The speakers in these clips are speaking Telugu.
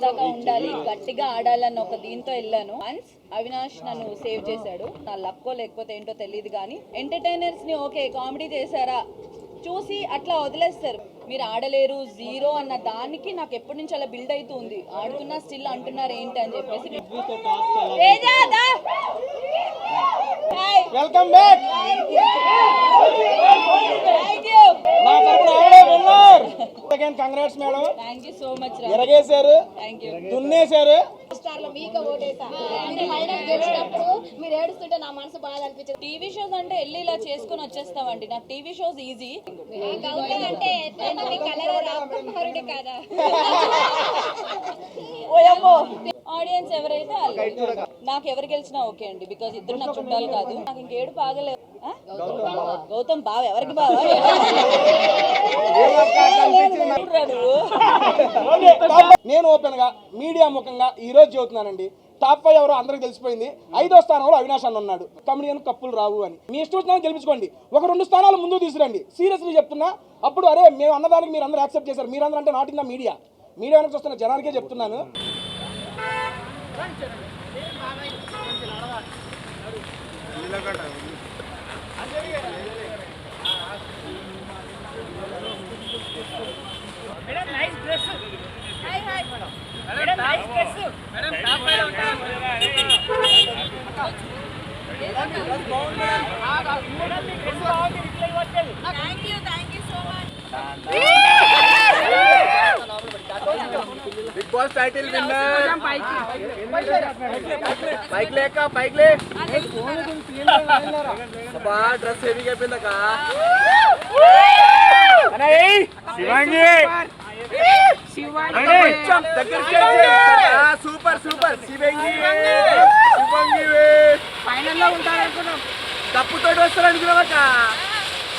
దాకా ఉండాలి. గట్టిగా ఆడాలన్న ఒక దీంతో వెళ్ళాను. వన్స్ అవినాష్ నన్ను సేవ్ చేశాడు. నా లక్కో లేకపోతే ఏంటో తెలియదు కానీ ఎంటర్టైనర్స్ని ఓకే కామెడీ చేశారా? చూసి అట్లా వదిలేస్తారు. మీరు ఆడలేరు జీరో అన్న దానికి నాకు ఎప్పటి నుంచి అలా బిల్డ్ అవుతుంది ఆడుతున్నా స్టిల్ అంటున్నారు ఏంటి అని చెప్పేసి. Welcome back again congrats madam. ఎరగేశారు. దున్నేశారు. స్టార్లో మీకు ఓటేసా? మీరు ఫైనల్ గెలిచినప్పుడు మీరు ఏడుస్తుంటే నా మనసు బాధ అనిపించింది. టీవీ షోస్ అంటే వెళ్ళి ఇలా చేసుకొని వచ్చేస్తామండి. నాకు టీవీ షోస్ ఈజీ. అంటే ఆడియన్స్ ఎవరైతే నాకు ఎవరు గెలిచినా ఓకే అండి బికాజ్ ఇద్దరు నాకు చుట్టాలు కాదు. నాకు ఇంకేడు బాగలేదు ఆ? గౌతమ్ బావ ఎవరికి బావ. నేను ఓపెన్గా మీడియా ముఖంగా ఈ రోజు చెబుతున్నానండి. టాప్ ఫైవ్ ఎవరో అందరికి తెలిసిపోయింది. ఐదో స్థానంలో అవినాష్ అన్న ఉన్నాడు. కమెడియన్ కప్పులు రావు అని. మీ ఇష్టం వచ్చినా గెలిపించుకోండి. ఒక రెండు స్థానాలు ముందు తీసుకురండి. సీరియస్లీ చెప్తున్నా అప్పుడు అరే మేము అన్నదానికి మీరు అందరూ యాక్సెప్ట్ చేశారు. మీరందరూ అంటే not in the media media వెనక చూస్తున్న జనానికే చెప్తున్నాను. బిగ్ బాస్ టైటిల్ విన్నర్ పైకి లేక పైకి లే అబ్బా డ్రెస్ హెవీగా అయిపోయిందక్క సూపర్ సూపర్. శివంగి! శివంగి! ఫైనల్లో ఉంటారు అనుకున్నాం తప్పుతో వస్తారు అనుకున్నామక్క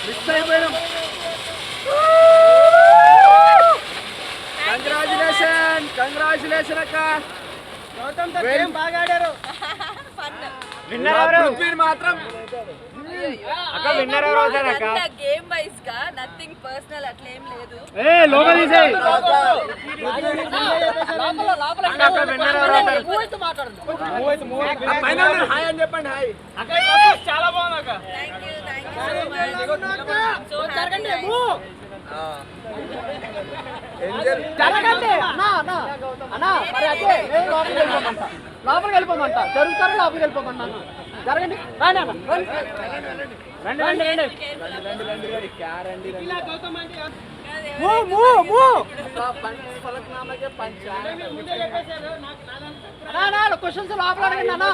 మిస్ అయిపోయాం కంగ్రాచులేషన్ కంగ్రాచులేషన్ అక్క. బాగా ఆడారు. పృథ్వీని మాత్రం గేమ్ వైస్గా నథింగ్ పర్సనల్ అట్లా ఏం లేదు ఫైనల్ హాయ్ అని చెప్పండి hi thank you thank you so much so happy angel జరగండి. అన్నా అన్నా. అన్నా మరి అదే. నేను లోపలికి వెళ్ళిపోమంట. జరుగుతారు? లోపలికి వెళ్ళిపోమంట జరగండి. రాండి అన్న రండి రండి రండి. మూ మూ మూ ఫలక్నామాకే పంచ అన్నా అన్నా క్వశ్చన్స్ లోపల అడగండి అన్న.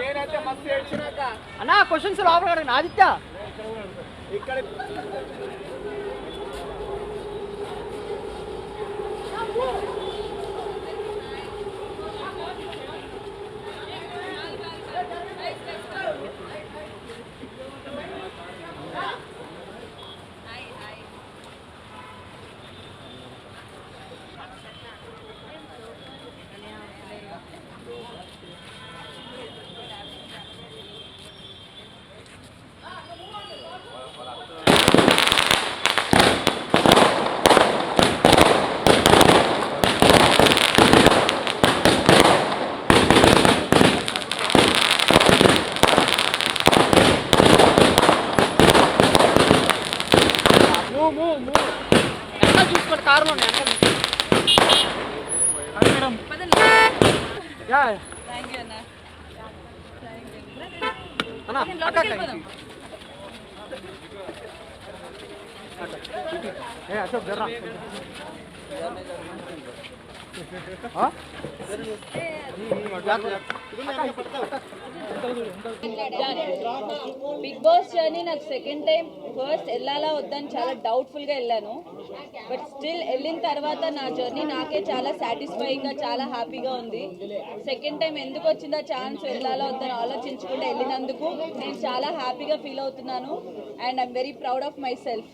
నేనైతే మస్తు ఏడ్చినాక అన్నా క్వశ్చన్స్ లోపల అడగండి ఆదిత్య. ఇక్కడ మూ మూ మూ ఎంత చూసుకోండి కారులో యా థ్యాంక్ యూ అన్న అన్నా నేను అక్క లోపలికి అక్క వెళ్ళిపోదాం. ఏ అశోక్ జర్రా బిగ్ బాస్ జర్నీ నాకు సెకండ్ టైం ఫస్ట్ వెళ్ళాలా వద్దని చాలా డౌట్ఫుల్గా వెళ్ళాను. బట్ స్టిల్ వెళ్ళిన తర్వాత నా జర్నీ నాకే చాలా సాటిస్ఫైయింగ్గా చాలా హ్యాపీగా ఉంది. సెకండ్ టైం ఎందుకు వచ్చిందా ఛాన్స్ వెళ్ళాలా వద్దని ఆలోచించకుండా వెళ్ళినందుకు నేను చాలా హ్యాపీగా ఫీల్ అవుతున్నాను. And I'm very proud of myself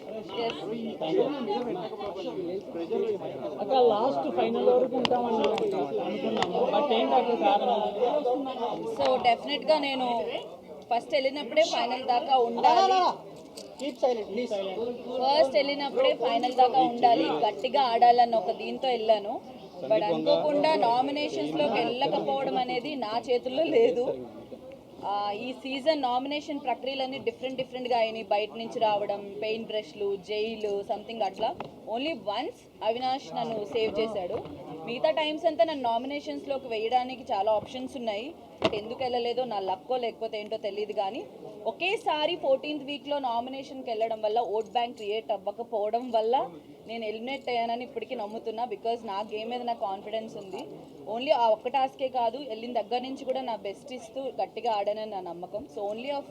అక్కడ లాస్ట్ ఫైనల్ వరకు ఉంటామని అనుకున్నాము బట్ ఏంటి అక్కడ కారణం? సో డెఫినెట్గా నేను ఫస్ట్ వెళ్ళినప్పుడే ఫైనల్ దాకా ఉండాలి. కీప్ సైలెంట్ ప్లీజ్ ఫస్ట్ వెళ్ళినప్పుడే ఫైనల్ దాకా ఉండాలి. గట్టిగా ఆడాలన్న ఒక దీంతో వెళ్ళాను. బట్ అనుకోకుండా నామినేషన్స్లోకి వెళ్ళకపోవడం అనేది నా చేతుల్లో లేదు. ఈ సీజన్ నామినేషన్ ప్రక్రియలన్నీ డిఫరెంట్ డిఫరెంట్గా అయినాయి. బయట నుంచి రావడం పెయిన్ బ్రష్లు జైలు సంథింగ్ అట్లా. ఓన్లీ వన్స్ అవినాష్ నన్ను సేవ్ చేశాడు. మిగతా టైమ్స్ అంతా నన్ను నామినేషన్స్లోకి వేయడానికి చాలా ఆప్షన్స్ ఉన్నాయి. బట్ ఎందుకు వెళ్ళలేదో నా లక్కో లేకపోతే ఏంటో తెలియదు కానీ ఒకేసారి ఫోర్టీన్త్ వీక్లో నామినేషన్కి వెళ్ళడం వల్ల ఓట్ బ్యాంక్ క్రియేట్ అవ్వకపోవడం వల్ల నేను ఎలిమినేట్ అయ్యానని ఇప్పటికీ నమ్ముతున్నా బికాజ్ నా గేమ్ మీద నాకు కాన్ఫిడెన్స్ ఉంది. ఓన్లీ ఆ ఒక్క టాస్కే కాదు వెళ్ళిన దగ్గర నుంచి కూడా నా బెస్ట్ ఇస్తూ గట్టిగా ఆడానని నా నమ్మకం. So only of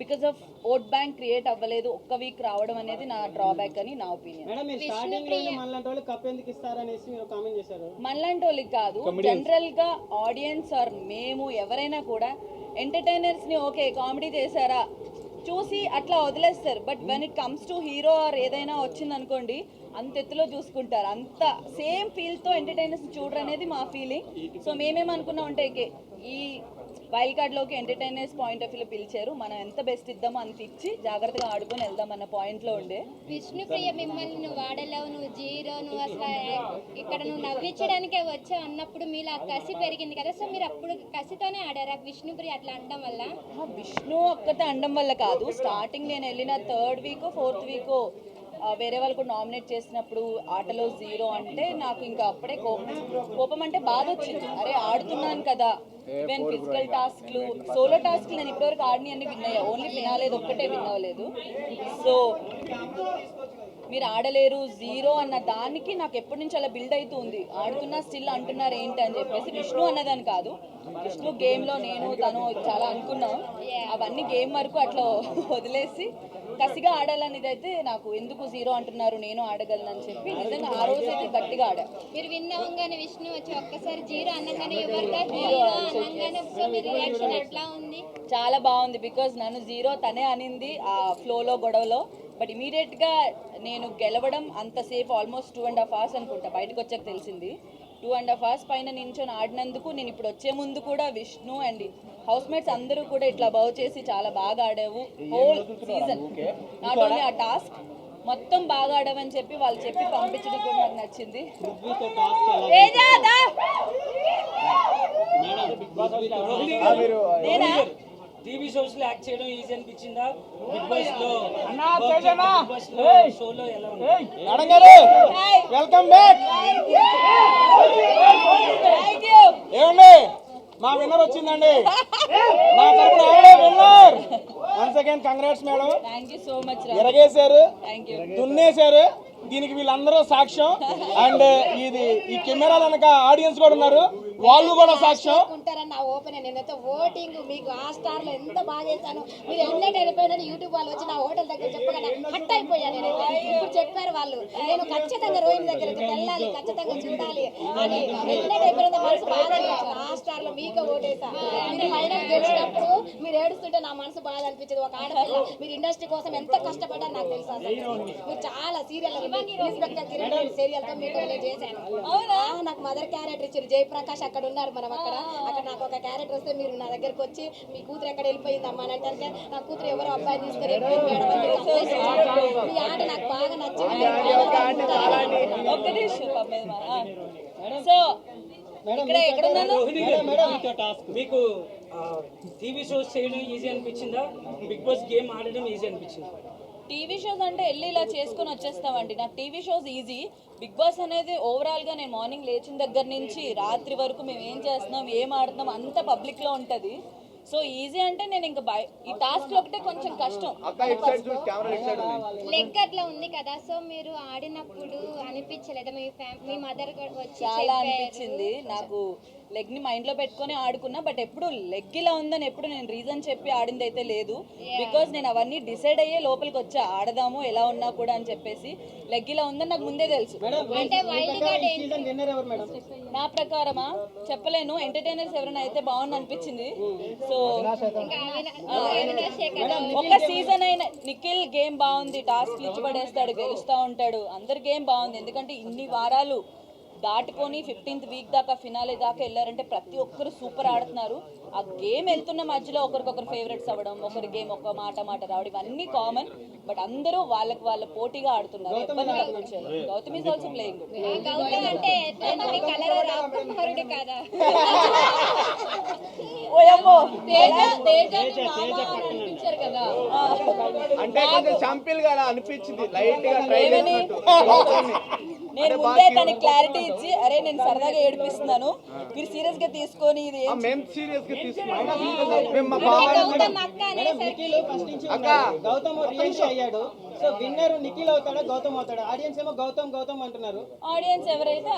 because of vote bank create అవ్వలేదు ఒక్క వీక్ రావడం అనేది నా డ్రాబ్యాక్ అని నా ఒపీనియన్. మేడం మీరు స్టార్టింగ్లోనే మనలాంటి వాళ్ళు కప్ ఎందుకు ఇస్తారనేసి మీరు కామెంట్ చేశారు? మనలాంటి వాళ్ళకి కాదు జనరల్గా ఆడియన్స్ ఆర్ మేము ఎవరైనా కూడా ఎంటర్టైనర్స్ని ఓకే కామెడీ చేశారా? చూసి అట్లా వదిలేస్తారు. But when it comes to hero or ఏదైనా వచ్చింది అనుకోండి అంత ఎత్తులో చూసుకుంటారు. అంత సేమ్ ఫీల్తో ఎంటర్టైనర్స్ చూడరు అనేది మా ఫీలింగ్ సో మేమేమనుకున్నాం అంటే ఈ వైల్డ్ కార్డ్లోకి ఎంటర్టైనర్స్ పాయింట్ ఆఫ్ వ్యూలో పిలిచారు. మనం ఎంత బెస్ట్ ఇద్దామో అంత ఇచ్చి జాగ్రత్తగా ఆడుకొని వెళ్దాం అన్న పాయింట్లో ఉండే. విష్ణుప్రియ మిమ్మల్ని నువ్వు వాడలేవు నువ్వు జీరో నువ్వు అసలు ఇక్కడ నువ్వు నవ్వించడానికే వచ్చావు అన్నప్పుడు మీలో ఆ కసి పెరిగింది కదా. సో మీరు అప్పుడు కసితోనే ఆడారా విష్ణుప్రియ అట్లా అనడం వల్ల? విష్ణు ఒక్కతే అండం వల్ల కాదు. స్టార్టింగ్ నేను వెళ్ళిన థర్డ్ వీక్ ఫోర్త్ వీక్ వేరే వాళ్ళు కూడా నామినేట్ చేసినప్పుడు ఆటలో జీరో అంటే నాకు ఇంకా అప్పుడే కోపం. కోపం అంటే బాధ వచ్చింది. అరే ఆడుతున్నాను కదా. ఈవెన్ ఫిజికల్ టాస్క్లు సోలో టాస్క్లు నేను ఇప్పటివరకు ఆడిని అన్ని విన్ అయ్యా ఓన్లీ వినాలేదు ఒక్కటే విన్ అవ్వలేదు సో మీరు ఆడలేరు జీరో అన్న దానికి నాకు ఎప్పటి నుంచి అలా బిల్డ్ అవుతుంది ఆడుతున్నా స్టిల్ అంటున్నారు ఏంటి అని చెప్పేసి విష్ణు అన్నదని కాదు. విష్ణు గేమ్లో నేను తను చాలా అనుకున్నాం. అవన్నీ గేమ్ వరకు అట్లా వదిలేసి కసిగా ఆడాలనేది అయితే నాకు ఎందుకు జీరో అంటున్నారు నేను ఆడగలను అని చెప్పి నిజంగా ఆ రోజు అయితే గట్టిగా ఆడా. మీరు విన్ అవ్వగానే విష్ణు వచ్చి ఒక్కసారి జీరో అనగానే రియాక్షన్ ఎట్లా ఉంది? చాలా బాగుంది బికాజ్ నన్ను జీరో తనే అనింది ఆ ఫ్లోలో గొడవలో. బట్ ఇమీడియట్గా నేను గెలవడం అంతసేపు almost two and half hours అనుకుంటా. బయటకు వచ్చాక తెలిసింది. టూ అండ్ హాఫ్ అవర్స్ పైన నించొని ఆడినందుకు నేను ఇప్పుడు వచ్చే ముందు కూడా విష్ణు అండ్ హౌస్ మేట్స్ అందరూ కూడా ఇట్లా బౌ చేసి చాలా బాగా ఆడావు. హోల్ సీజన్ నాట్ ఓన్లీ ఆ టాస్క్ మొత్తం బాగా ఆడావని చెప్పి వాళ్ళు చెప్పి పంపించడం కూడా నాకు నచ్చింది. బిగ్ నేనా? టీవీ షోస్లో యాక్ట్ చేయడం ఈజీ అనిపించిందా? బిగ్ బాస్లో అన్నా తేజనా బిగ్ బాస్లో షోలో ఎలా వెల్కమ్ బ్యాక్. ఏమండి? మా విన్నర్ వచ్చిందండి. నా తరపున ఆవిడే winner. Once again congrats madam. So much రా. ఎరగేశారు దున్నేశారు. దీనికి వీళ్ళందరూ సాక్ష్యం. అండ్ ఇది ఈ కెమెరాల వెనక ఆడియన్స్ కూడా ఉన్నారు. వాళ్ళు కూడా సాక్ష్యం. ఓపెన్. నేనైతే ఓటింగ్ మీకు ఆ స్టార్లో ఎంత బాగా చేశాను. మీరు ఎలిమినేట్ అయిపోయినని యూట్యూబ్ వాళ్ళు వచ్చి నా హోటల్ దగ్గర చెప్పగానే హట్ అయిపోయాను నేను ఇప్పుడు చెప్పారు వాళ్ళు నేను ఖచ్చితంగా రోహిణి దగ్గరికి వెళ్ళాలి ఖచ్చితంగా చూడాలి అని. ఎలిమినేట్ అయిపోయిన మనసు బాధ అనిపించింది. ఆ స్టార్లో మీకు ఓటేసా. మీరు ఫైనల్ గెలిచినప్పుడు మీరు ఏడుస్తుంటే నా మనసు బాధ అనిపించింది. ఒక ఆడపిల్ల మీరు ఇండస్ట్రీ కోసం ఎంత కష్టపడ్డారు నాకు తెలుసు మీరు చాలా సీరియల్ ఇన్స్పెక్టర్ కిరణ్ సీరియల్తో మీకు చేశాను. అవునా? నాకు మదర్ క్యారెక్టర్ ఇచ్చారు జయప్రకాష్ అక్కడ ఉన్నారు మనం అక్కడ అక్కడ నాకు ఒక క్యారెక్టర్ వస్తే మీరు నా దగ్గరకు వచ్చి మీ కూతురు ఎక్కడ వెళ్ళిపోయింది అమ్మా అని అంటే నా కూతురు ఎవరో అబ్బాయి తీసుకొని. మీ ఆట నాకు బాగా నచ్చింది సో ఇక్కడ టాస్క్ మీకు టీవీ షోస్ చేయడం ఈజీ అనిపించిందా బిగ్ బాస్ గేమ్ ఆడడం ఈజీ అనిపించిందా టీవీ షోస్ అంటే వెళ్ళి ఇలా చేసుకొని వచ్చేస్తామండి. నాకు TV shows easy. Bigg Boss అనేది ఓవరాల్గా నేను మార్నింగ్ లేచిన దగ్గర నుంచి రాత్రి వరకు మేము ఏం చేస్తున్నాం ఏం ఆడుతున్నాం అంత పబ్లిక్లో ఉంటది. సో ఈజీ అంటే నేను ఇంకా బయ ఈ టాస్క్ ఒకటే కొంచెం కష్టం. లెగ్ అట్లా ఉంది కదా సో మీరు ఆడినప్పుడు అనిపించలేదా? మీ మదర్ వచ్చి చాలా. అనిపించింది. నాకు లెగ్ని మైండ్లో పెట్టుకొని ఆడుకున్నా బట్ ఎప్పుడు లెగ్ ఇలా ఉందని ఎప్పుడు నేను రీజన్ చెప్పి ఆడింది అయితే లేదు బికాస్ నేను అవన్నీ డిసైడ్ అయ్యే లోపలికి వచ్చా ఆడదాము ఎలా ఉన్నా కూడా అని చెప్పేసి లెగ్ ఇలా ఉందని నాకు ముందే తెలుసు. అంటే వైల్డ్ కార్డ్ ఏంటి? సీజన్ విన్నర్ ఎవరు మేడం నా ప్రకారమా? చెప్పలేను. ఎంటర్టైనర్స్ ఎవరైనా అయితే బాగుంది. అనిపించింది సో ఒక్క సీజన్ అయిన నిఖిల్ గేమ్ బాగుంది టాస్క్ ఇచ్చి పడేస్తాడు గెలుస్తా ఉంటాడు. అందరి గేమ్ బాగుంది. ఎందుకంటే ఇన్ని వారాలు దాటుకొని ఫిఫ్టీన్త్ వీక్ దాకా ఫినాలే దాకా వెళ్ళారంటే ప్రతి ఒక్కరు సూపర్ ఆడుతున్నారు. ఆ గేమ్ వెళ్తున్న మధ్యలో ఒకరికొకరు ఫేవరెట్స్ అవ్వడం ఒకరి గేమ్ ఒక మాట మాట రావడం ఇవన్నీ కామన్ బట్ అందరూ వాళ్ళకి వాళ్ళ పోటీగా ఆడుతున్నారు. ఎవరిని కనిపించారు గౌతమ్ ఈజ్ ఆల్సో ప్లేయింగ్ అంటే కొంచెం చంపిల్ అనిపించింది. లైట్గా ట్రై? చేసినట్టు. నేను ముందే తనకి క్లారిటీ ఇచ్చి అరే నేను సరదాగా ఏడిపిస్తున్నాను. మీరు సీరియస్గా తీసుకొని ఇది మేము సీరియస్గా తీసుకున్నాం. గౌతమ్ రియాక్ట్ అయ్యాడు. సో విన్నర్ నిఖిల్ అవుతాడా గౌతమ్ అవుతాడా? ఆడియన్స్ ఏమో గౌతమ్ గౌతమ్ అంటున్నారు. ఆడియన్స్ ఎవరైతే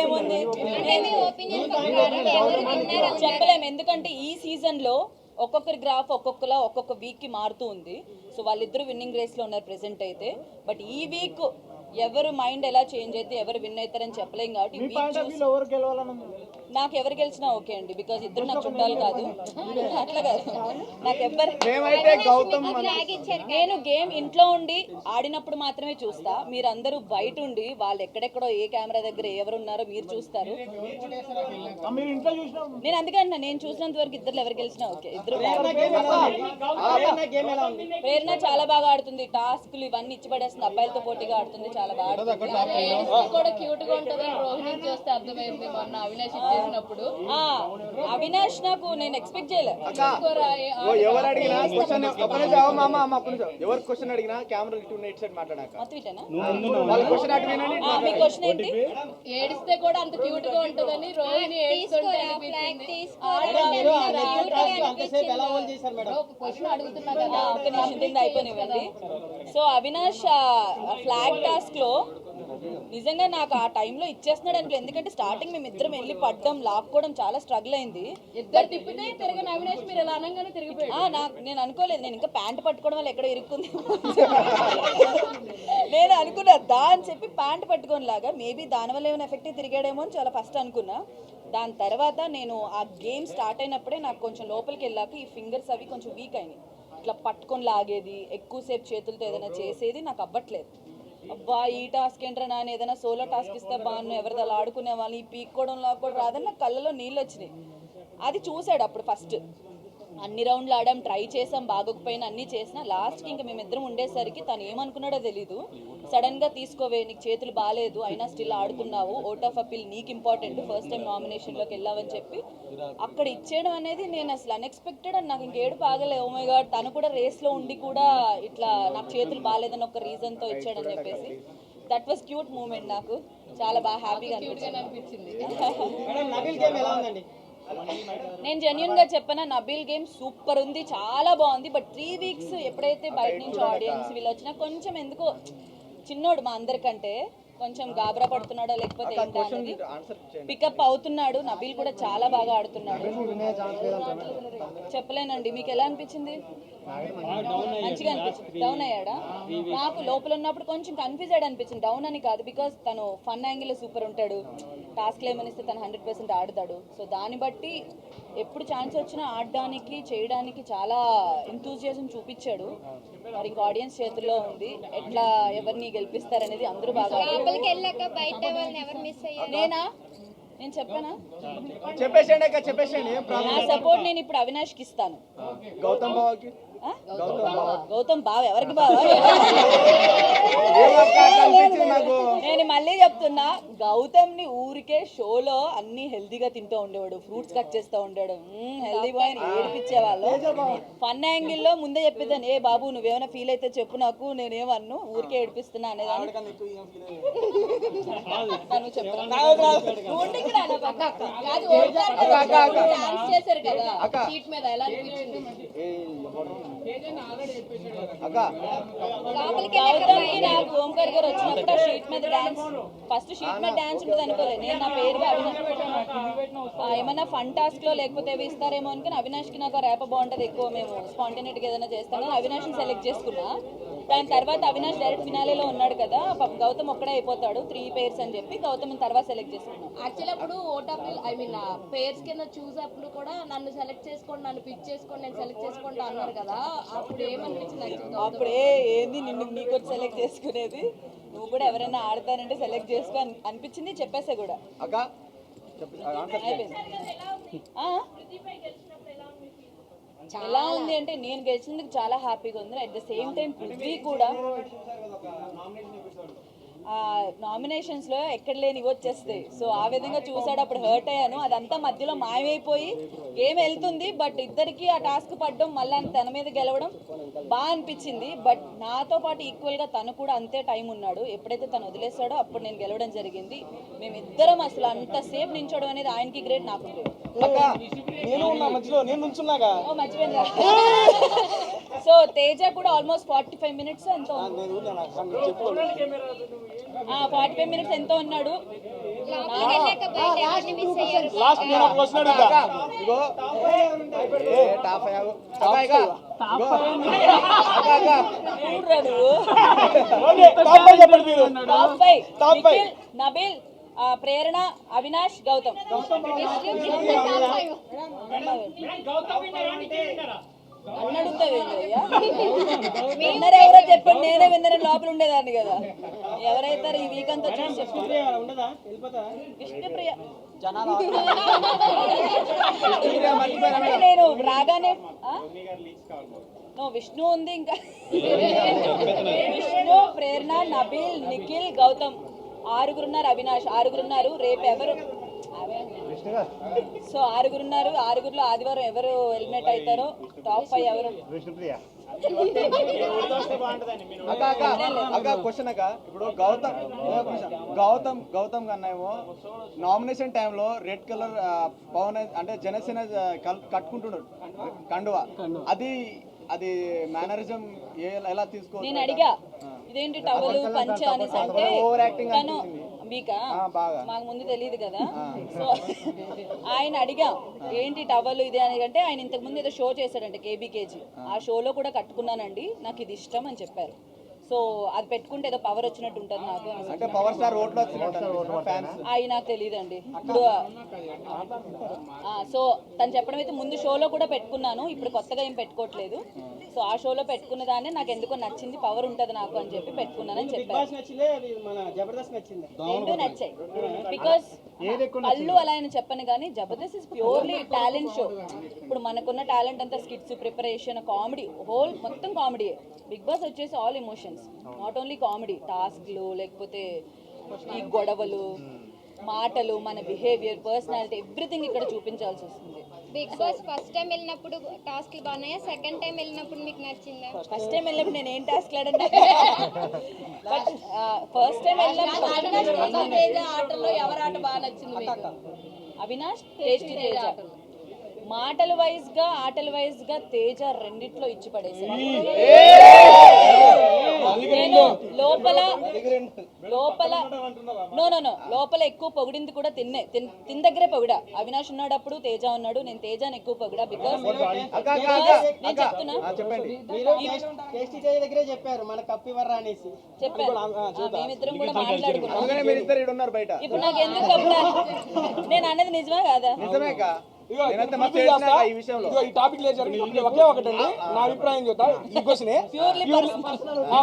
ఏముంది? అంటే మీ ఒపీనియన్ ప్రకారం ఎవరు విన్నర్ చెప్పలేము. ఎందుకంటే ఈ సీజన్లో ఒక్కొక్కరి గ్రాఫ్ ఒక్కొక్కలా ఒక్కొక్క వీక్కి మారుతూ ఉంది. సో వాళ్ళిద్దరు విన్నింగ్ రేస్లో ఉన్నారు ప్రెసెంట్ అయితే. బట్ ఈ వీక్ ఎవరు మైండ్ ఎలా చేంజ్ అయితే ఎవరు విన్ అవుతారని చెప్పలేం కాబట్టి ఎవరు నాకు ఎవరు గెలిచినా ఓకే అండి బికాజ్ ఇద్దరు నాకు చుట్టాలు కాదు. అట్లా కాదు. నాకు గౌతమ్ నేను గేమ్ ఇంట్లో ఉండి ఆడినప్పుడు మాత్రమే చూస్తా. మీరందరూ బయట ఉండి వాళ్ళు ఎక్కడెక్కడో ఏ కెమెరా దగ్గర ఎవరు ఉన్నారో మీరు చూస్తారు. మీరు ఇంట్లో చూసిన నేను అందుకే అంటున్నా, నేను చూసినంత వరకు ఇద్దరు ఎవరు గెలిచినా ఓకే. ఇద్దరు ప్రేరణ గేమ్ ఎలా ఉంది? ప్రేరణ చాలా బాగా ఆడుతుంది. టాస్క్లు ఇవన్నీ ఇచ్చి పడేస్తుంది అబ్బాయిలతో పోటీగా ఆడుతుంది చాలా బాగా ఆడుతుంది. కూడా క్యూట్గా ఉంటుందని రోహిణి చూస్తే అర్థమైంది మొన్న అవినాష్ అవినాష్ నాకు నేను ఎక్స్పెక్ట్ చేయలేదు ఎవరు అడిగినా క్వశ్చన్ ఎవరు క్వశ్చన్ అడిగినా కెమెరా ఇటు సైడ్ మాట్లాడాక. మీ క్వశ్చన్ ఏంటి? ఏడిస్తే కూడా అంత క్యూట్గా ఉంటుందని రోహిణి క్వశ్చన్ అడుగుతున్నా కదా నిమిషం సో అవినాష్ ఫ్లాగ్ టాస్క్లో నిజంగా నాకు ఆ టైంలో ఇచ్చేస్తున్నాడు అనుకో ఎందుకంటే స్టార్టింగ్ మేము ఇద్దరం వెళ్ళి పడ్డం లాక్కోవడం చాలా స్ట్రగుల్ అయింది. నాకు నేను అనుకోలేదు. నేను ఇంకా ప్యాంట్ పట్టుకోవడం వల్ల ఎక్కడ ఇరుక్కుంది. నేను అనుకున్నా దా అని చెప్పి ప్యాంట్ పట్టుకొని లాగా మేబీ దానివల్ల ఏమైనా ఎఫెక్ట్ తిరిగాడేమో అని చాలా ఫస్ట్ అనుకున్నా. దాని తర్వాత నేను ఆ గేమ్ స్టార్ట్ అయినప్పుడే నాకు కొంచెం లోపలికి వెళ్ళాక ఈ ఫింగర్స్ అవి కొంచెం వీక్ అయినాయి. ఇట్లా పట్టుకొని లాగేది ఎక్కువసేపు చేతులతో ఏదైనా చేసేది నాకు అవ్వట్లేదు. అబ్బా ఈ టాస్క్ ఏంట్రా నాన్న ఏదైనా సోలో టాస్క్ ఇస్తే బాగున్నాను ఎవరిది అలా ఆడుకునే వాళ్ళు ఈ పీక్కోవడం లాక్కోవడం రాదని నా కళ్ళలో నీళ్ళు వచ్చినాయి అది చూశాడు అప్పుడు ఫస్ట్ అన్ని రౌండ్లు ఆడాం ట్రై చేసాం బాగోకపోయినా అన్ని చేసినా లాస్ట్కి ఇంకా మేమిద్దరం ఉండేసరికి తను ఏమనుకున్నాడో తెలీదు. సడన్గా తీసుకోవే నీకు చేతులు బాగాలేదు అయినా స్టిల్ ఆడుతున్నావు ఓట్ ఆఫ్ అపీల్ నీకు ఇంపార్టెంట్ ఫస్ట్ టైం నామినేషన్లోకి వెళ్ళావని చెప్పి అక్కడ ఇచ్చేయడం అనేది నేను అసలు అన్ఎక్స్పెక్టెడ్ అని నాకు ఇంకేడు బాగలే ఓ మై గాడ్ తను కూడా రేస్లో ఉండి కూడా ఇట్లా నాకు చేతులు బాగాలేదని ఒక రీజన్తో ఇచ్చాడని చెప్పేసి. దట్ వాస్ క్యూట్ మూమెంట్ నాకు. చాలా బాగా హ్యాపీగా అనిపించింది. నేను జెన్యున్గా చెప్పనా నబీల్ గేమ్ సూపర్ ఉంది చాలా బాగుంది బట్ త్రీ వీక్స్ ఎప్పుడైతే బయట నుంచి ఆడియన్స్ వీళ్ళు వచ్చినా కొంచెం ఎందుకో చిన్నోడు మా అందరికంటే కొంచెం గాబరా పడుతున్నాడో లేకపోతే ఏంటా అనేది ఆన్సర్ పికప్ అవుతున్నాడు నబీల్ కూడా చాలా బాగా ఆడుతున్నాడు. చెప్పలేనండి మీకు ఎలా అనిపించింది? మంచిగా అనిపించింది. డౌన్ అయ్యాడా? నాకు లోపల ఉన్నప్పుడు కొంచెం కన్ఫ్యూజ్ అయ్యాడు అనిపించింది. డౌన్ అని కాదు బికాస్ తను ఫన్ యాంగిల్ సూపర్ ఉంటాడు. టాస్క్లు ఏమనిస్తే తను హండ్రెడ్ పర్సెంట్ ఆడతాడు. సో దాన్ని బట్టి ఎప్పుడు ఛాన్స్ వచ్చినా ఆడడానికి చేయడానికి చాలా ఎంతూజియాజం చూపించాడు. మరి ఇంకా ఆడియన్స్ చేతుల్లో ఉంది. ఎట్లా ఎవరిని గెలిపిస్తారనేది అందరూ బాగా ఆడారు. లోపలికి వెళ్ళాక బయట వాళ్ళని ఎవరు మిస్ అయ్యారు? నేనా? నేను చెప్పానా? ఏం ప్రాబ్లం నా సపోర్ట్ నేను ఇప్పుడు అవినాష్కి ఇస్తాను. గౌతమ్ బావకి? ఆ? గౌతమ్ బావ ఎవరికి బావ? నేను మళ్ళీ చెప్తున్నా గౌతమ్ని ఊరికే షోలో అన్ని హెల్దీగా తింటూ ఉండేవాడు ఫ్రూట్స్ కట్ చేస్తూ ఉండేవాడు. హెల్దీ బాయ్ ఏడిపించేవాళ్ళు. ఫన్ యాంగిల్లో ముందే చెప్పేదాన్ని ఏ బాబు నువ్వేమైనా ఫీల్ అయితే చెప్పు నాకు నేనేమన్ను ఊరికే ఏడిపిస్తున్నా అనేదాన్ని తను చెప్పు. నువ్వు ఉండు ఇక్కడ, నాకు అక్క, అక్క. కాదు ఓడిపోయారు అక్క అక్క అక్క. డాన్స్ చేశారు కదా. సీట్ మీద ఎలా లోపలికి గౌతమ్కి నాకు ఓంకార్ గారు వచ్చినప్పుడు ఆ షీట్ మీద డాన్స్ ఫస్ట్ షీట్ మీద డాన్స్ ఉంటుంది అనుకోలేదు. నేను నా పేరుగా అవినాష్ ఆ, ఏమన్నా ఫన్ టాస్క్లో లేకపోతే ఇస్తారేమో అనుకుని అవినాష్కి నాకు రేప బాగుంటది ఎక్కువ మేము స్పాంటేనిటీ గా ఏదైనా చేస్తాను అవినాష్ని సెలెక్ట్ చేసుకున్నా. దాని తర్వాత అవినాష్ డైరెక్ట్ ఫినాలేలో ఉన్నాడు కదా పాపం గౌతమ్ ఒక్కడే అయిపోతాడు త్రీ పేర్స్ అని చెప్పి గౌతమ్ తర్వాత సెలెక్ట్ చేసుకున్నాం. యాక్చువల్లీ అప్పుడు ఓటాపిల్ ఐ మీన్ పేర్స్ కింద చూసేప్పుడు కూడా నన్ను సెలెక్ట్ చేసుకోండి నన్ను పిక్ చేసుకోండి నేను సెలెక్ట్ చేసుకుంటా అన్నారు కదా అప్పుడు ఏమనిపించింది అప్పుడే ఏంది నిన్ను నీకు సెలెక్ట్ చేసుకునేది? నువ్వు కూడా ఎవరైనా ఆడతానంటే సెలెక్ట్ చేసుకో అని అనిపించింది చెప్పేసా కూడా. అయిపోయింది. ఆ? ఎలా ఉంది అంటే నేను గెలిచినందుకు చాలా హ్యాపీగా ఉంది. At the same time Prithvi కూడా నామినేషన్స్లో ఎక్కడ లేని వచ్చేస్తాయి. సో ఆ విధంగా చూసాడు అప్పుడు హర్ట్ అయ్యాను. అదంతా మధ్యలో మాయమైపోయి గేమ్ వెళ్తుంది బట్ ఇద్దరికి ఆ టాస్క్ పడడం మళ్ళీ తన మీద గెలవడం బాగా అనిపించింది. బట్ నాతో పాటు ఈక్వల్గా తను కూడా అంతే టైం ఉన్నాడు. ఎప్పుడైతే తను వదిలేసాడో అప్పుడు నేను గెలవడం జరిగింది. మేమిద్దరం అసలు అంతసేపు నించోవడం అనేది ఆయనకి గ్రేట్ నాకు సో తేజ కూడా ఆల్మోస్ట్ ఫార్టీ ఫైవ్ మినిట్స్ ఎంతో ఫార్టీ ఫైవ్ మినిట్స్ ఎంతో ఉన్నాడు లాస్ట్ నేను ఒక క్వశ్చన్ అడుగుతా ఇగో ఏ టాప్ అయ్యావు అక్క ఇక ఇగో. అక్క అక్క చూడురా నువ్వు ఓకే, టాప్ ఫైవ్ చెప్పండి మీరు top five top five. Nikhil Nabil Prerana Avinash Gautam? Winner ఎవరో చెప్పండి నేనే విన్నర్ లోపల ఉండేదాన్ని కదా. ఎవరైతారు ఈ వీక్ అంతా విష్ణుప్రియ నేను రాగానే ఆ? నో విష్ణు ఉంది ఇంకా. విష్ణు ప్రేరణ నబీల్ నిఖిల్ గౌతమ్. ఆరుగురున్నారు అవినాష్ ఆరుగురున్నారు. రేపు ఎవరు? సో ఆరుగురున్నారు ఆరుగురులో ఆదివారం ఎవరు హెల్మెట్ అవుతారో టాప్ ఫైవ్ ఎవరు? అక్క అక్క అక్క క్వశ్చన్ అక్క. ఇప్పుడు గౌతమ్. గౌతమ్ గౌతమ్ కన్నా ఏమో నామినేషన్ టైంలో రెడ్ కలర్ పవన్ అంటే జనసేన కట్టుకుంటున్నాడు కండువా. అది అది మేనరిజం ఎలా తీసుకోవచ్చు నేను అడిగా ఇదేంటి టవలు పంచ అనేసి అంటే ఓవర్ యాక్టింగ్ తను మీకా? ఆ, బాగా. మాకు ముందు తెలియదు కదా. సో ఆయన అడిగాం ఏంటి టవల్ ఇది? అని అంటే ఆయన ఇంతకు ముందు ఏదో షో చేశాడంట కేబీకేజీ ఆ. షోలో కూడా కట్టుకున్నానండి. నాకు ఇది ఇష్టం అని చెప్పారు. సో అది పెట్టుకుంటే ఏదో పవర్ వచ్చినట్టు ఉంటుంది నాకు అనేసి. అంటే పవర్ స్టార్ ఓట్లు వచ్చినట్టు ఫ్యాన్స్ అవి నాకు తెలియదండి ఇప్పుడు ఆ, సో తను చెప్పడం అయితే ముందు షోలో కూడా పెట్టుకున్నాను. ఇప్పుడు కొత్తగా ఏం పెట్టుకోవట్లేదు. సో ఆ షోలో పెట్టుకున్న దాన్ని నాకు ఎందుకో నచ్చింది పవర్ ఉంటుంది నాకు అని చెప్పి పెట్టుకున్నానని చెప్పారు. నచ్చిందే? అది మన జబర్దస్త్ నచ్చింది? రెండు నచ్చాయి. బికాస్ పళ్ళు అలా అని చెప్పను కానీ Jabardasth is purely talent show ఇప్పుడు మనకున్న టాలెంట్ అంతా స్కిట్స్ ప్రిపరేషన్ కామెడీ హోల్ మొత్తం కామెడీ బిగ్ బాస్ వచ్చేసి all emotions not only comedy టాస్క్లు లేకపోతే ఈ గొడవలు మాటలు మన బిహేవియర్ పర్సనాలిటీ ఎవ్రీథింగ్ ఇక్కడ చూపించాల్సి వస్తుంది. బిగ్ బాస్ ఫస్ట్ టైం వెళ్ళినప్పుడు టాస్క్లు బాగున్నాయా? సెకండ్ టైం వెళ్ళినప్పుడు మీకు నచ్చిందా? ఫస్ట్ టైం వెళ్ళినప్పుడు నేను ఏం టాస్క్ బట్ ఫస్ట్ టైం వెళ్ళినప్పుడు తేజ ఆటల్లో ఎవరి ఆట బాగా నచ్చింది అవినాష్ టేస్టీ మాటల వైజ్గా ఆటల వైజ్గా తేజ రెండిట్లో ఇచ్చి పడేసాడు నేను లోపల లోపల నో నో నో లోపల ఎక్కువ పొగిడింది కూడా తిన్నే తిన్ తిన్ దగ్గరే పొగిడా. అవినాష్ ఉన్నాడప్పుడు తేజ ఉన్నాడు నేను తేజాని ఎక్కువ పొగిడా బికాస్ నేను చెప్తున్నా. ఆ, చెప్పండి. మీరు టేస్టీ చేయ దగ్గరే చెప్పారు మన కప్పు ఇవ్వరా అనేసి. చెప్పాను ఆ, మేమిద్దరం కూడా మాట్లాడుకున్నాం. ఇప్పుడు నాకు ఎందుకు నేను అన్నది నిజమే కాదా? ఈ విషయంలో. ఇదిగో ఈ టాపిక్ లేదు జరిగింది ఒకే ఒకటండి. నా అభిప్రాయం చెప్తా. ఈ క్వశ్చన్ ప్యూర్లీ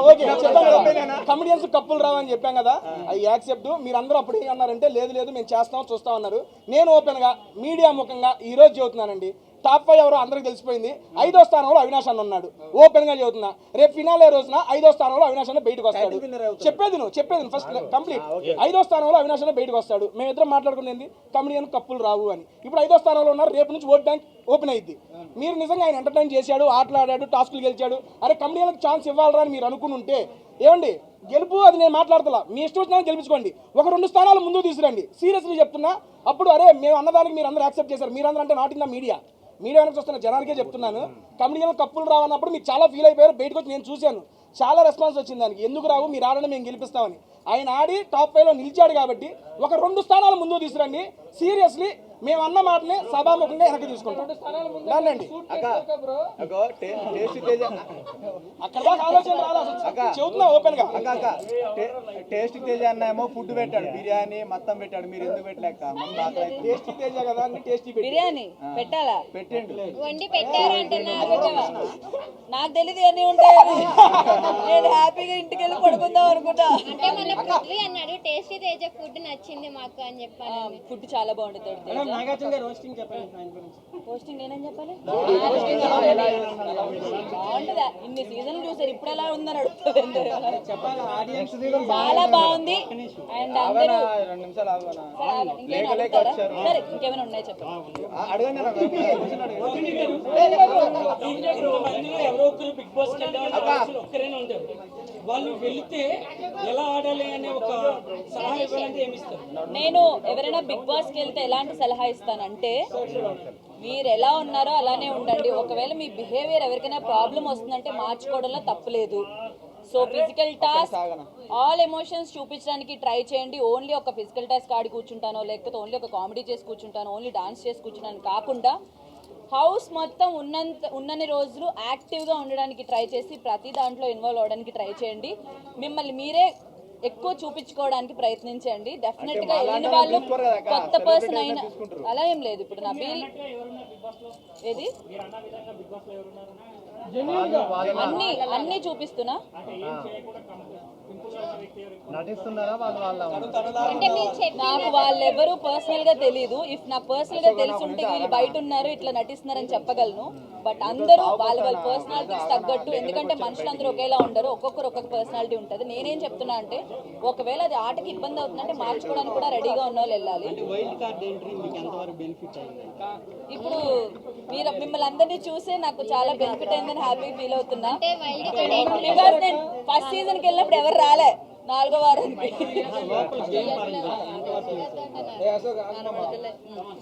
ఓకే. చెప్పాను కమిడియన్స్ కప్పులు రావని చెప్పాం కదా. అవి యాక్సెప్ట్. మీరందరూ అప్పుడు ఏమన్నారంటే లేదు లేదు మేము చేస్తాం చూస్తాం అన్నారు. నేను ఓపెన్గా మీడియా ముఖంగా ఈ రోజు చెబుతున్నానండి. టాప్ ఫైవ్ ఎవరో అందరికి తెలిసిపోయింది. ఐదో స్థానంలో అవినాష్ అన్న ఉన్నాడు. ఓపెన్గా చెబుతున్నా. రేపు ఫినాలే రోజున ఐదో స్థానంలో అవినాష్ అన్న బయటకు వస్తాడు. చెప్పేది నువ్వు చెప్పేది ఫస్ట్ కంప్లీట్ ఐదో స్థానంలో అవినాష్ అన్న బయటకు వస్తాడు. మేమిద్దరం మాట్లాడుకునేది కమిడియన్ కప్పులు రావు అని. ఇప్పుడు ఐదో స్థానంలో ఉన్నారు. రేపు నుంచి ఓట్ బ్యాంక్ ఓపెన్ అయింది మీరు నిజంగా ఆయన ఎంటర్టైన్ చేశాడు ఆటలాడాడు టాస్కులు గెలిచాడు. అరే కమిడియన్కి ఛాన్స్ ఇవ్వాలరా అని మీరు అనుకుని ఉంటే ఏమండి? గెలుపు అది నేను మాట్లాడతలా. మీ ఇష్టం వచ్చినా గెలిపించుకోండి. ఒక రెండు స్థానాలు ముందుకు తీసుకురండి. సీరియస్లీ చెప్తున్నా. అప్పుడు అరే మేము అన్నదానికి మీరు అందరూ యాక్సెప్ట్ చేశారు. మీరందరూ అంటే not in the media? Media వెనక వస్తున్న జనానికే చెప్తున్నాను. కమిడియన్ కప్పులు రావన్నప్పుడు మీరు చాలా ఫీల్ అయిపోయారు. బయటకు వచ్చి నేను చూశాను. చాలా రెస్పాన్స్ వచ్చింది దానికి. ఎందుకు రావు? మీరు ఆడని మేము గెలిపిస్తామని. ఆయన ఆడి టాప్ ఫైవ్లో నిలిచాడు కాబట్టి ఒక రెండు స్థానాలు ముందుకు తీసుకురండి. సీరియస్లీ మేము అన్న మాటని సభాముఖంగా వెనక్కి తీసుకుంటాం. దాన్నండి టేస్ట్ తేజ అక్కడ దాకా ఆలోచన రాదు అసలు అక్క. చెబుతున్నా ఓపెన్గా అక్క అక్క టే- టేస్ట్ తేజ అన్న ఏమో ఫుడ్ పెట్టాడు. బిర్యానీ మొత్తం పెట్టాడు. మీరు ఎందుకు పెట్టలేక. టేస్టీ తేజ కదా టేస్టీ బిర్యానీ పెట్టాలా? పెట్టిండు. వండి పెట్టారంటున్నారు నాకు తెలియదు అన్నీ ఉంటాయని నేను హ్యాపీగా ఇంటికి వెళ్ళి పడుకుందాం అనుకుంటా. అంటే మన పృథ్వీ అన్నాడు టేస్టీ తేజ ఫుడ్ నచ్చింది మాకు అని చెప్పాను ఫుడ్ చాలా బాగుంటుంది నాగార్జున గారు చెప్పండి ఆయన గురించి. పోస్టింగ్ నేనేం చెప్పాలి? బాగుంటుందా? ఇన్ని సీజన్లు చూసారు ఇప్పుడు ఎలా ఉందని అడుగుతుంది చెప్పాలి? ఆడియన్స్ చాలా బాగుంది. అండ్ అందరూ రెండు నిమిషాలు ఆగనా? సరే, ఆగు. ఇంకేమైనా లేక లేక అడుగుతారా? వచ్చారు. సరే ఇంకేమైనా ఉన్నాయి చెప్పండి. అడగండి ఎవరో ఒకరు బిగ్ బాస్ ఒక్కరైనా ఉంటారు వాళ్ళు వెళితే ఎలా ఆడాలి అనే ఒక సలహా ఇవ్వాలంటే ఏమి ఇస్తారు? నేను ఎవరైనా బిగ్ బాస్కి వెళ్తే ఎలాంటి సలహా ఇస్తానంటే మీరు ఎలా ఉన్నారో అలానే ఉండండి. ఒకవేళ మీ బిహేవియర్ ఎవరికైనా ప్రాబ్లం వస్తుందంటే మార్చుకోవడంలో తప్పులేదు so physical task all emotions చూపించడానికి ట్రై చేయండి. ఓన్లీ ఒక ఫిజికల్ టాస్క్ ఆడి కూర్చుంటానో లేకపోతే ఓన్లీ ఒక కామెడీ చేసి కూర్చుంటాను ఓన్లీ డాన్స్ చేసి కూర్చుంటాను కాకుండా హౌస్ మొత్తం ఉన్నంత ఉన్నన్ని రోజులు యాక్టివ్గా ఉండడానికి ట్రై చేసి ప్రతి దాంట్లో ఇన్వాల్వ్ అవడానికి ట్రై చేయండి. మిమ్మల్ని మీరే ఎక్కువ చూపించుకోవడానికి ప్రయత్నించండి. డెఫినెట్గా వెళ్ళిన వాళ్ళు కొత్త పర్సన్ అయినా అలా ఏం లేదు. ఇప్పుడు నా బిల్ ఏది? అన్ని అన్ని చూపిస్తున్నా. నటిస్తున్నారా వాళ్ళు వాళ్ళ నాకు వాళ్ళెవరూ పర్సనల్గా తెలియదు ఇఫ్ నాకు పర్సనల్గా తెలిసి ఉంటే వీళ్ళు బయట ఉన్నారు ఇట్లా నటిస్తున్నారని చెప్పగలను. బట్ అందరూ వాళ్ళ వాళ్ళ పర్సనాలిటీస్ తగ్గట్టు ఎందుకంటే మనుషులందరూ ఒకేలా ఉండరు. ఒక్కొక్కరు ఒక్కొక్క పర్సనాలిటీ ఉంటుంది. నేనేం చెప్తున్నా అంటే ఒకవేళ అది ఆటకి ఇబ్బంది అవుతుందంటే మార్చుకోవడానికి కూడా రెడీగా ఉన్న వాళ్ళు వెళ్ళాలి. వైల్డ్ కార్డ్ ఎంట్రీ మీకు ఎంతవరకు బెనిఫిట్ అయింది? ఇప్పుడు మీరు మిమ్మల్ని అందరినీ చూసే నాకు చాలా బెనిఫిట్ అయిందని హ్యాపీ ఫీల్ అవుతున్నా. అంటే వైల్డ్ కార్డ్ ఎంట్రీ బికాస్ నేను ఫస్ట్ సీజన్కి వెళ్ళినప్పుడు ఎవరు రాలే. はい。నాలుగో వారానికి.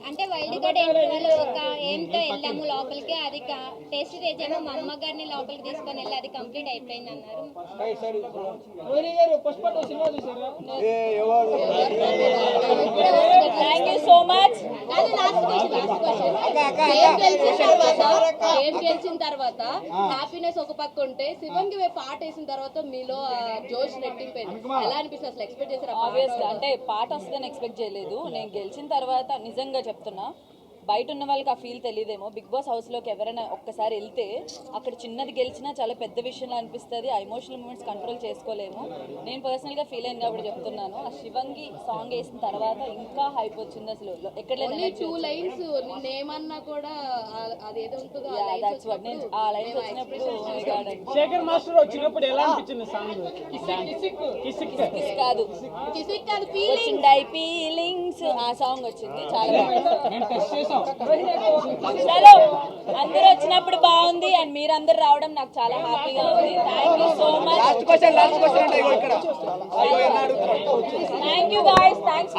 అంటే వైల్డ్ కార్డ్ ఎంట్రీ ఒక ఏంతో వెళ్ళాము లోపలికి. అది టేస్ట్ తేజేమో మా అమ్మ గారిని లోపలికి తీసుకొని వెళ్ళి అది కంప్లీట్ అయిపోయింది అన్నారు. ఏ థ్యాంక్ యూ సో మచ్ గెలిచిన తర్వాత హ్యాపీనెస్ ఒక పక్క ఉంటే శివంగి పాట వేసిన తర్వాత మీలో జోష్ రెట్టింపోయింది ఎలా అనిపిస్తుంది? అసలు ఎక్స్పెక్ట్ చేశారు ఆబ్వియస్గా అంటే పాట వస్తుందని ఎక్స్పెక్ట్ చేయలేదు. నేను గెలిచిన తర్వాత నిజంగా చెప్తున్నా. బయట ఉన్న వాళ్ళకి ఆ ఫీల్ తెలియదేమో. బిగ్ బాస్ హౌస్లోకి ఎవరైనా ఒక్కసారి వెళ్తే అక్కడ చిన్నది గెలిచినా చాలా పెద్ద విషయంలో అనిపిస్తుంది. ఆ ఎమోషనల్ మూమెంట్స్ కంట్రోల్ చేసుకోలేము. నేను పర్సనల్గా ఫీల్ అయింది కాబట్టి చెప్తున్నాను. ఆ శివంగి సాంగ్ వేసిన తర్వాత ఇంకా హైప్ వచ్చింది అసలు. ఎక్కడ టూ లైన్స్ కూడా ఆ- అదేదో ఉంటుందో ఆ lines దాట్స్ వాట్ నేను ఆ లైన్స్ వచ్చినప్పుడు my God అని. శేఖర్ మాస్టర్ వచ్చినప్పుడు ఎలా అనిపించింది సాంగ్ కిసిక్ కాదు. కిసిక్ కాదు వచ్చిండై ఫీలింగ్స్ ఆ సాంగ్ వచ్చింది. చాలా బాగుంది. చలో అందరూ వచ్చినప్పుడు బాగుంది అండ్ మీరందరూ రావడం నాకు చాలా హ్యాపీగా ఉంది thank you so much thank you guys thanks